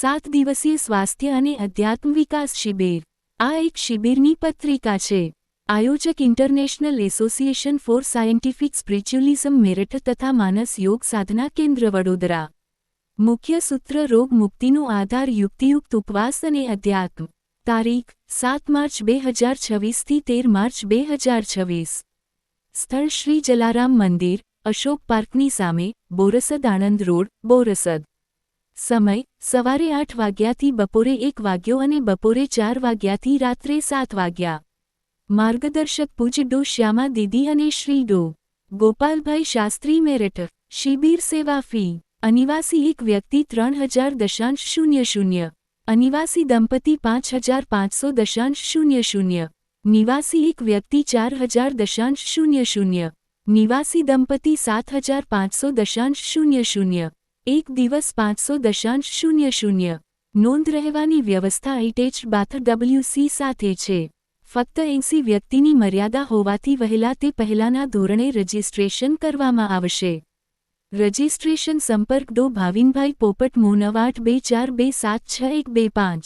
સાત દિવસીય સ્વાસ્થ્ય અને અધ્યાત્મ વિકાસ શિબિર. આ એક શિબિરની પત્રિકા છે. આયોજક International Association for Scientific Spiritualism Meerut તથા માનસ યોગ સાધના કેન્દ્ર વડોદરા. મુખ્ય સૂત્ર રોગ મુક્તિનો આધાર યુક્તિયુક્ત ઉપવાસ અને અધ્યાત્મ. તારીખ, સાત માર્ચ બે હજાર છવ્વીસથી તેર માર્ચ બે હજાર છવ્વીસ. સ્થળ શ્રી જલારામ મંદિર, અશોક પાર્કની સામે, બોરસદ આણંદ રોડ, બોરસદ. સમય, સવારે આઠ વાગ્યાથી બપોરે એક વાગ્યો અને બપોરે ચાર વાગ્યાથી રાત્રે સાત વાગ્યા. માર્ગદર્શક પૂજ ડો શ્યામા દીદી અને શ્રી ડો. ગોપાલભાઈ શાસ્ત્રી મેરઠ, શિબિર સેવા ફી. અનિવાસી એક વ્યક્તિ ત્રણ હજાર દશાંશ શૂન્ય શૂન્ય. અનિવાસી દંપતી પાંચ હજાર પાંચસો દશાંશ શૂન્ય શૂન્ય. નિવાસી એક વ્યક્તિ ચાર હજાર દશાંશ શૂન્ય શૂન્ય. નિવાસી દંપતી સાત હજાર પાંચસો દશાંશ શૂન્ય શૂન્ય. એક દિવસ પાંચસો દશાંશ શૂન્ય શૂન્ય. નોંધ રહેવાની વ્યવસ્થા એટેચ બાથ ડબલ્યુસી સાથે છે. ફક્ત એંસી વ્યક્તિની મર્યાદા હોવાથી વહેલા તે પહેલાના ધોરણે રજિસ્ટ્રેશન કરવામાં આવશે. રજિસ્ટ્રેશન સંપર્ક ડો ભાવિનભાઈ પોપટ મોનવાટ બે ચાર બે સાત, છ એક બે પાંચ.